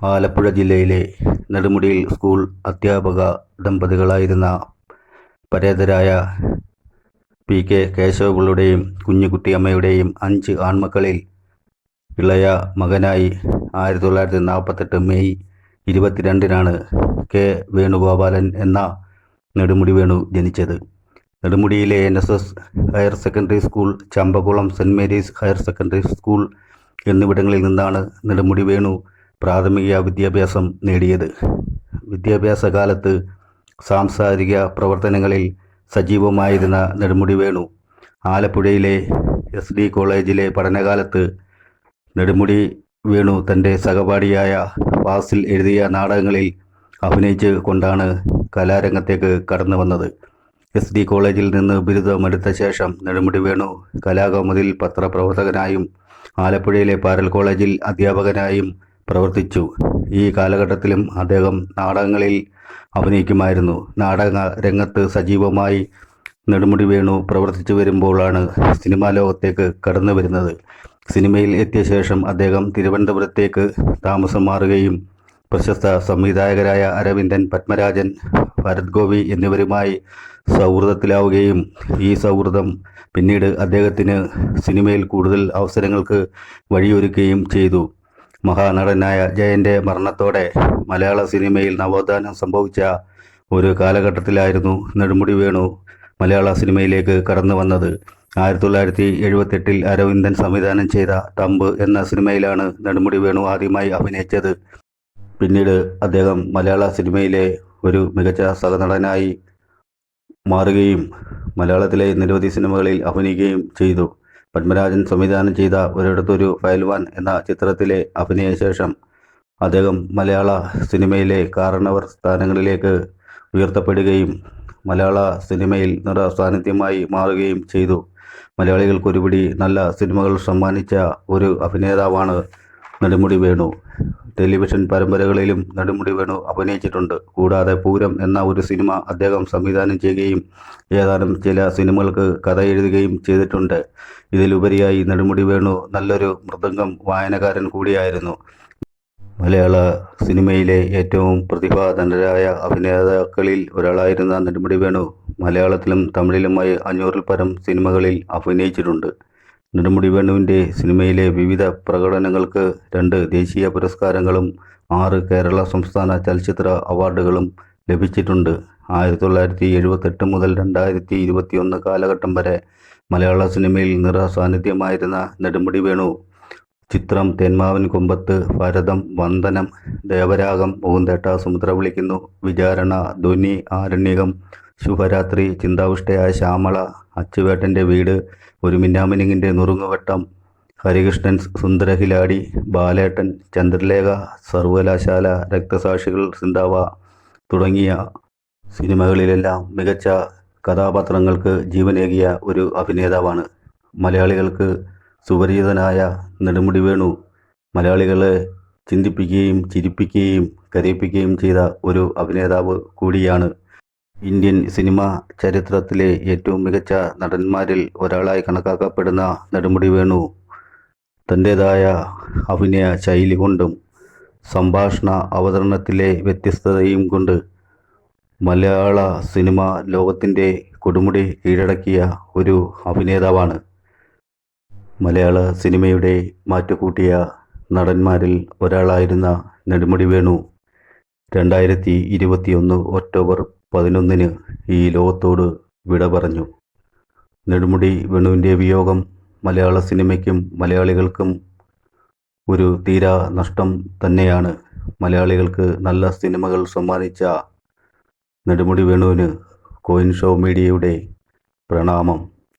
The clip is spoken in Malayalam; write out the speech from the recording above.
ആലപ്പുഴ ജില്ലയിലെ നെടുമുടിയിൽ സ്കൂൾ അധ്യാപക ദമ്പതികളായിരുന്ന പരേതരായ പി കെ കേശവപിള്ളയുടെയും കുഞ്ഞുകുട്ടിയമ്മയുടെയും അഞ്ച് ആൺമക്കളിൽ ഇളയ മകനായി ആയിരത്തി തൊള്ളായിരത്തി നാൽപ്പത്തെട്ട് മെയ് ഇരുപത്തിരണ്ടിനാണ് കെ വേണുഗോപാലൻ എന്ന നെടുമുടി വേണു ജനിച്ചത്. നെടുമുടിയിലെ N S S higher secondary school Champakulam Saint Mary's higher secondary school എന്നിവിടങ്ങളിൽ നിന്നാണ് നെടുമുടി വേണു പ്രാഥമിക വിദ്യാഭ്യാസം നേടിയത്. വിദ്യാഭ്യാസ കാലത്ത് സാംസ്കാരിക പ്രവർത്തനങ്ങളിൽ സജീവമായിരുന്ന നെടുമുടി വേണു. ആലപ്പുഴയിലെ എസ് ഡി കോളേജിലെ പഠനകാലത്ത് നെടുമുടി വേണു തന്റെ സഹപാഠിയായ വാസിൽ എഴുതിയ നാടകങ്ങളിൽ അഭിനയിച്ച് കൊണ്ടാണ് കലാരംഗത്തേക്ക് കടന്നു വന്നത്. എസ് ഡി കോളേജിൽ നിന്ന് ബിരുദമെടുത്ത ശേഷം നെടുമുടി വേണു കലാകൗമുദിൽ പത്രപ്രവർത്തകനായും ആലപ്പുഴയിലെ പാരൽ കോളേജിൽ അധ്യാപകനായും പ്രവർത്തിച്ചു. ഈ കാലഘട്ടത്തിലും അദ്ദേഹം നാടകങ്ങളിൽ അഭിനയിക്കുമായിരുന്നു. നാടക രംഗത്ത് സജീവമായി നെടുമുടി വേണു പ്രവർത്തിച്ചു വരുമ്പോഴാണ് സിനിമാ ലോകത്തേക്ക് കടന്നു വരുന്നത്. സിനിമയിൽ എത്തിയ ശേഷം അദ്ദേഹം തിരുവനന്തപുരത്തേക്ക് താമസം മാറുകയും പ്രശസ്ത സംവിധായകരായ അരവിന്ദൻ പത്മരാജൻ ഭരത് ഗോപി എന്നിവരുമായി സൗഹൃദത്തിലാവുകയും ഈ സൗഹൃദം പിന്നീട് അദ്ദേഹത്തിന് സിനിമയിൽ കൂടുതൽ അവസരങ്ങൾക്ക് വഴിയൊരുക്കുകയും ചെയ്തു. മഹാനടനായ ജയന്റെ മരണത്തോടെ മലയാള സിനിമയിൽ നവോത്ഥാനം സംഭവിച്ച ഒരു കാലഘട്ടത്തിലായിരുന്നു നെടുമുടി വേണു മലയാള സിനിമയിലേക്ക് കടന്നു വന്നത്. ആയിരത്തി തൊള്ളായിരത്തി എഴുപത്തെട്ടിൽ അരവിന്ദൻ സംവിധാനം ചെയ്ത തമ്പ് എന്ന സിനിമയിലാണ് നെടുമുടി വേണു ആദ്യമായി അഭിനയിച്ചത്. പിന്നീട് അദ്ദേഹം മലയാള സിനിമയിലെ ഒരു മികച്ച സഹനടനായി മാറുകയും മലയാളത്തിലെ നിരവധി സിനിമകളിൽ അഭിനയിക്കുകയും ചെയ്തു. പത്മരാജൻ സംവിധാനം ചെയ്ത ഒരിടത്തൊരു ഫയൽവാൻ എന്ന ചിത്രത്തിലെ അഭിനയശേഷം അദ്ദേഹം മലയാള സിനിമയിലെ കാരണവർ സ്ഥാനങ്ങളിലേക്ക് ഉയർത്തപ്പെടുകയും മലയാള സിനിമയിൽ നിറ സാന്നിധ്യമായി മാറുകയും ചെയ്തു. മലയാളികൾക്ക് ഒരുപിടി നല്ല സിനിമകൾ സമ്മാനിച്ച ഒരു അഭിനേതാവാണ് നെടുമുടി വേണു. ടെലിവിഷൻ പരമ്പരകളിലും നെടുമുടി വേണു അഭിനയിച്ചിട്ടുണ്ട്. കൂടാതെ പൂരം എന്ന ഒരു സിനിമ അദ്ദേഹം സംവിധാനം ചെയ്യുകയും ഏതാനും ചില സിനിമകൾക്ക് കഥ എഴുതുകയും ചെയ്തിട്ടുണ്ട്. ഇതിലുപരിയായി നെടുമുടി വേണു നല്ലൊരു മൃദംഗം വായനക്കാരൻ കൂടിയായിരുന്നു. മലയാള സിനിമയിലെ ഏറ്റവും പ്രതിഭാധനരായ അഭിനേതാക്കളിൽ ഒരാളായിരുന്ന നെടുമുടി വേണു മലയാളത്തിലും തമിഴിലുമായി അഞ്ഞൂറിൽ പരം സിനിമകളിൽ അഭിനയിച്ചിട്ടുണ്ട്. നെടുമുടി വേണുവിന്റെ സിനിമയിലെ വിവിധ പ്രകടനങ്ങൾക്ക് രണ്ട് ദേശീയ പുരസ്കാരങ്ങളും ആറ് കേരള സംസ്ഥാന ചലച്ചിത്ര അവാർഡുകളും ലഭിച്ചിട്ടുണ്ട്. ആയിരത്തി തൊള്ളായിരത്തി എഴുപത്തെട്ട് മുതൽ രണ്ടായിരത്തി ഇരുപത്തിയൊന്ന് കാലഘട്ടം വരെ മലയാള സിനിമയിൽ നിറ സാന്നിധ്യമായിരുന്ന നെടുമുടി വേണു ചിത്രം തേന്മാവൻ കൊമ്പത്ത് ഭരതം വന്ദനം ദേവരാഗം പൂന്തേട്ട സമുദ്ര വിളിക്കുന്നു വിചാരണ ധ്വനി ആരണ്യകം ശുഭരാത്രി ചിന്താവിഷ്ടയായ ശ്യാമള അച്ചുവേട്ടന്റെ വീട് ഒരു മിന്നാമിനിങ്ങിന്റെ നുറുങ്ങുവട്ടം ഹരികൃഷ്ണൻ സുന്ദരഹിലാടി ബാലേട്ടൻ ചന്ദ്രലേഖ സർവകലാശാല രക്തസാക്ഷികൾ സിന്താവ തുടങ്ങിയ സിനിമകളിലെല്ലാം മികച്ച കഥാപാത്രങ്ങൾക്ക് ജീവനേകിയ ഒരു അഭിനേതാവാണ്. മലയാളികൾക്ക് സുപരിചിതനായ നെടുമുടി വേണു മലയാളികളെ ചിന്തിപ്പിക്കുകയും ചിരിപ്പിക്കുകയും കരയിപ്പിക്കുകയും ചെയ്ത ഒരു അഭിനേതാവ് കൂടിയാണ് ഇന്ത്യൻ സിനിമ ചരിത്രത്തിലെ ഏറ്റവും മികച്ച നടന്മാരിൽ ഒരാളായി കണക്കാക്കപ്പെടുന്ന നെടുമുടി വേണു. തന്റെതായ അഭിനയ ശൈലി കൊണ്ടും സംഭാഷണ അവതരണത്തിലെ വ്യത്യസ്തതയും കൊണ്ട് മലയാള സിനിമ ലോകത്തിന്റെ കൊടുമുടി കീഴടക്കിയ ഒരു അഭിനേതാവാണ്. മലയാള സിനിമയുടെ മാറ്റുകൂട്ടിയ നടന്മാരിൽ ഒരാളായിരുന്ന നെടുമുടി വേണു. രണ്ടായിരത്തി ഇരുപത്തിയൊന്ന് ഒക്ടോബർ പതിനൊന്നിന് ഈ ലോകത്തോട് വിട പറഞ്ഞു. നെടുമുടി വേണുവിന്റെ വിയോഗം മലയാള സിനിമയ്ക്കും മലയാളികൾക്കും ഒരു തീരാ നഷ്ടം തന്നെയാണ്. മലയാളികൾക്ക് നല്ല സിനിമകൾ സമ്മാനിച്ച നെടുമുടി വേണുവിന് കോയിൻ ഷോ മീഡിയയുടെ പ്രണാമം.